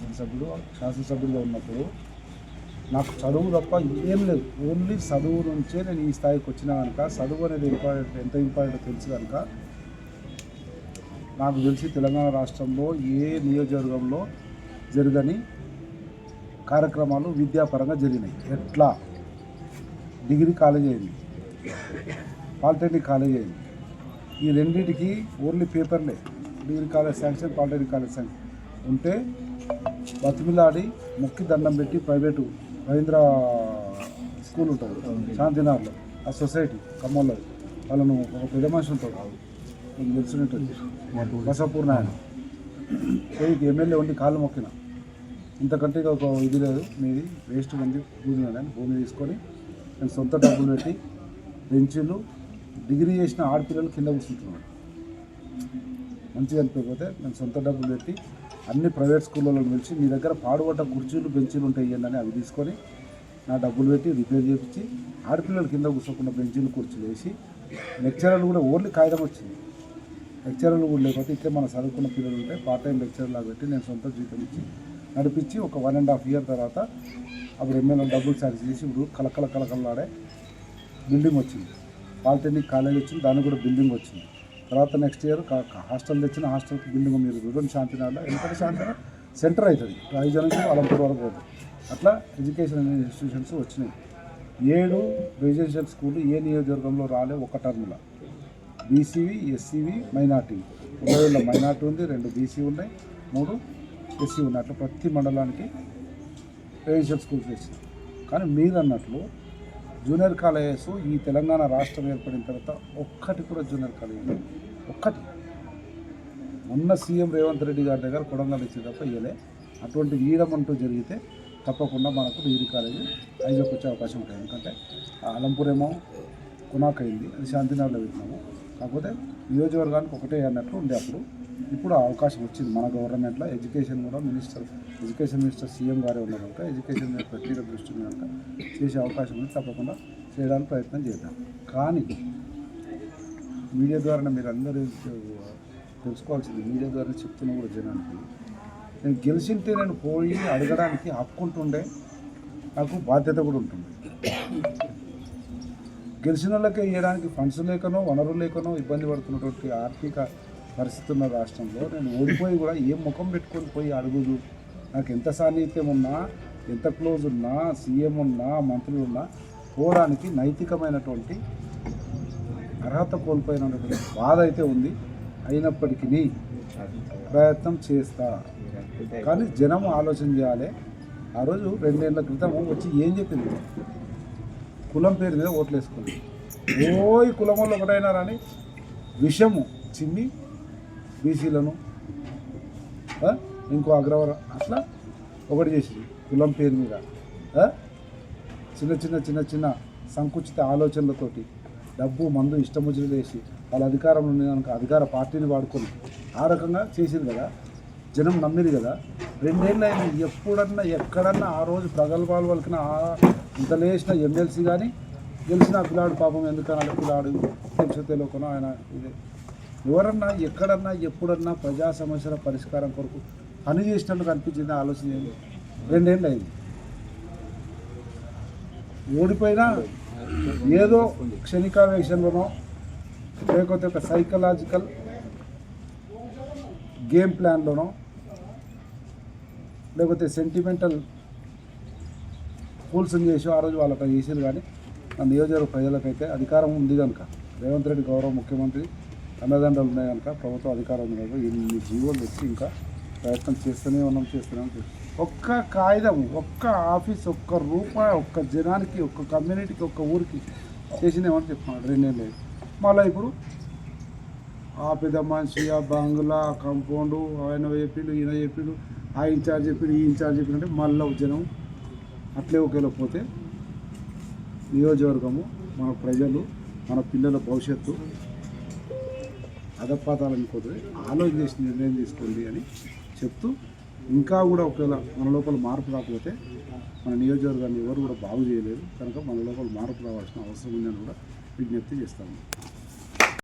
శాసనసభ్యుడు శాసనసభ్యుడిగా ఉన్నప్పుడు నాకు చదువు తప్ప ఏం లేదు. ఓన్లీ చదువు నుంచే నేను ఈ స్థాయికి వచ్చినా కనుక చదువు అనేది ఇంపార్టెంట్ ఎంత ఇంపార్టెంట్ తెలుసు కనుక నాకు తెలిసి తెలంగాణ రాష్ట్రంలో ఏ నియోజకవర్గంలో జరగని కార్యక్రమాలు విద్యాపరంగా జరిగినాయి. ఎట్లా? డిగ్రీ కాలేజ్ అయింది పాలిటెక్నిక్ కాలేజ్ అయింది. ఈ రెండింటికి only పేపర్లే. Degree college sanction polytechnic college sanction. ఉంటే బతిమిలాడి మొక్కి దండం పెట్టి ప్రైవేటు రవీంద్ర స్కూల్ ఉంటుంది. శాంతినగర్లో. ఆ సొసైటీ ఖమ్మంలో వాళ్ళను ఒక పెద్ద మనుషులతో తెలుసుకుంటుంది మీకు తెలిసినట్టుంది పోయి ఎమ్మెల్యే ఉండి కాళ్ళు మొక్కిన. ఇంతకంటే ఇక ఒక ఇది లేదు. మీది వేస్ట్ ఉంది భూమి అని భూమి తీసుకొని నేను సొంత డబ్బులు పెట్టి బెంచీలు డిగ్రీ చేసిన ఆడపిల్లలు కింద కూర్చుంటున్నాను. మంచిగా అనిపించకపోతే నేను సొంత డబ్బులు పెట్టి అన్ని ప్రైవేట్ స్కూళ్ళలో పిలిచి మీ దగ్గర పాడుబడ్డ కుర్చీలు బెంచీలు ఉంటాయి అని అవి తీసుకొని నా డబ్బులు పెట్టి రిపేర్ చేయించి ఆడపిల్లలు కింద కూర్చోకుండా బెంచీలు కుర్చీలు వేసి లెక్చరర్లు కూడా ఓన్లీ కాగితం వచ్చింది. లెక్చరర్లు కూడా లేకపోతే ఇట్లే మన చదువుకున్న పిల్లలు ఉంటే పార్ట్ టైం లెక్చర్ లాగా పెట్టి నేను సొంత జీతం ఇచ్చి నడిపించి ఒక వన్ అండ్ హాఫ్ ఇయర్ తర్వాత అప్పుడు ఎమ్మెల్యే డబ్బులు చార్జ్ చేసి ఇప్పుడు కలకల కలకలాడే బిల్డింగ్ వచ్చింది. పాలిటెక్నిక్ కాలేజ్ వచ్చింది దానికి కూడా బిల్డింగ్ వచ్చింది. తర్వాత నెక్స్ట్ ఇయర్ హాస్టల్ తెచ్చిన హాస్టల్కి బిల్డింగ్ మీరు రుదన్ శాంతినగర్లో ఎందుకంటే శాంతినగర్ సెంటర్ అవుతుంది. రాజధాని అలంపూర్ వరకు పోతుంది. అట్లా ఎడ్యుకేషన్ ఇన్స్టిట్యూషన్స్ వచ్చినాయి. ఏడు రెసిడెన్షియల్ స్కూల్ ఏ నియోజకవర్గంలో రాలే ఒక టర్మ్లో బీసీవి ఎస్సీవి మైనార్టీ ఉదయంలో మైనార్టీ ఉంది రెండు బీసీ ఉన్నాయి మూడు ఎస్సీ ఉన్నాయి. అట్లా ప్రతి మండలానికి రెసిడెన్షియల్ స్కూల్స్ వేసింది కానీ మీరు అన్నట్లు జూనియర్ కాలేజెస్ ఈ తెలంగాణ రాష్ట్రం ఏర్పడిన తర్వాత ఒక్కటి కూడా జూనియర్ కాలేజ్ ఒక్కటి. మొన్న సీఎం రేవంత్ రెడ్డి గారి దగ్గర కొడంగల్ ఇచ్చి తప్ప ఇయ్యలే. అటువంటి వీరం అంటూ జరిగితే తప్పకుండా మనకు డిగ్రీ కాలేజీ ఐజోకి వచ్చే అవకాశం ఉంటుంది. ఎందుకంటే ఆ అలంపూర్ కునాక్ అయింది అది శాంతినగర్లో పెట్టినాము. కాకపోతే నియోజకవర్గానికి ఒకటే అన్నట్లు ఉండే అప్పుడు. ఇప్పుడు అవకాశం వచ్చింది. మన గవర్నమెంట్లో ఎడ్యుకేషన్ కూడా మినిస్టర్ ఎడ్యుకేషన్ మినిస్టర్ సీఎం గారే ఉన్నారు కనుక ఎడ్యుకేషన్ మీద ప్రత్యేక దృష్టి ఉంది కనుక చేసే అవకాశం ఉంది. తప్పకుండా చేయడానికి ప్రయత్నం చేద్దాం. కానీ మీడియా ద్వారా మీరు అందరూ తెలుసుకోవాల్సింది. మీడియా ద్వారా చెప్తున్నా కూడా జనానికి నేను గెలిచింటే నేను పోయి అడగడానికి హక్కు ఉంటుండే నాకు బాధ్యత కూడా ఉంటుంది. గెలిచిన వాళ్ళకే ఇవ్వడానికి ఫండ్స్ లేకనో వనరులు లేకనో ఇబ్బంది పడుతున్నటువంటి ఆర్థిక పరిస్థితి ఉన్న రాష్ట్రంలో నేను ఓడిపోయి కూడా ఏం ముఖం పెట్టుకొని పోయి అడుగుదు. నాకు ఎంత సాన్నిహిత్యం ఉన్నా ఎంత క్లోజ్ ఉన్నా సీఎం ఉన్నా మంత్రులు ఉన్నా పోవడానికి నైతికమైనటువంటి అర్హత కోల్పోయినటువంటి బాధ అయితే ఉంది. అయినప్పటికీ ప్రయత్నం చేస్తా. కానీ జనం ఆలోచన చేయాలి. ఆ రోజు రెండేళ్ళ క్రితం వచ్చి ఏం చెప్పింది? కులం పేరు మీద ఓట్లు వేసుకుంది ఓయ్ కులం వాళ్ళు ఒకటైనా రాని విషము చిమ్మి బీసీలను ఇంకో అగ్రవరం అట్లా ఒకటి చేసింది. కులం పేరు మీద చిన్న చిన్న చిన్న చిన్న సంకుచిత ఆలోచనలతోటి డబ్బు మందు ఇష్టం వచ్చినది వేసి వాళ్ళ అధికారంలో ఉంది కనుక అధికార పార్టీని వాడుకొని ఆ రకంగా చేసింది కదా. జనం నమ్మింది కదా. రెండేళ్ళు అయింది ఎప్పుడన్నా ఎక్కడన్నా ఆ రోజు ప్రగల్భాలు వాళ్ళకిన ఇంత లేచిన ఎమ్మెల్సీ కానీ గెలిచిన పిల్లాడు పాపం ఎందుకన్నా పిల్లాడు తెలుసు తెలియకనో ఆయన ఇదే. ఎవరన్నా ఎక్కడన్నా ఎప్పుడన్నా ప్రజా సమస్యల పరిష్కారం కొరకు పని చేసినట్టు కనిపించింది ఆలోచన ఏంటి రెండేళ్ళు అయింది. ఓడిపోయినా ఏదో క్షణికావేశంలోనో లేకపోతే ఒక సైకలాజికల్ గేమ్ ప్లాన్లోనో లేకపోతే సెంటిమెంటల్ ఫూల్సం చేసి ఆ రోజు వాళ్ళకి చేసేది కానీ ఆ నియోజకవర్గ ప్రజలకైతే అధికారం ఉంది కనుక. రేవంత్ రెడ్డి గౌరవ ముఖ్యమంత్రి అన్నదండలు ఉన్నాయి కనుక ప్రభుత్వ అధికారం ఉంది కనుక ఎన్ని జీవోలు తెచ్చి ఇంకా ప్రయత్నం చేస్తూనే ఉన్నాం చేస్తూనే ఉన్నాం. ఒక్క కాగితం ఒక్క ఆఫీస్ ఒక్క రూపాయి ఒక్క జనానికి ఒక్క కమ్యూనిటీకి ఒక్క ఊరికి చేసిందేమని చెప్తున్నాడు రెండేళ్ళు మళ్ళీ ఇప్పుడు ఆ పెద్ద మనిషి ఆ బంగ్లా ఆ కంపౌండ్ ఆయన చెప్పిండు ఈయన చెప్పిండు ఆ ఇన్ఛార్జ్ చెప్పిండు ఈ ఇన్ఛార్జ్ చెప్పిండు అంటే మళ్ళీ జనం అట్లే ఒకేలా పోతే నియోజకవర్గము మన ప్రజలు మన పిల్లల భవిష్యత్తు అధపాతాలని పోతే ఆలోచన చేసి నిర్ణయం తీసుకోండి అని చెప్తూ ఇంకా కూడా ఒకవేళ మన లోపల మార్పు రాకపోతే మన నియోజకవర్గాన్ని ఎవరు కూడా బాగు చేయలేరు కనుక మన లోపల మార్పు రావాల్సిన అవసరం ఉందని కూడా విజ్ఞప్తి చేస్తాము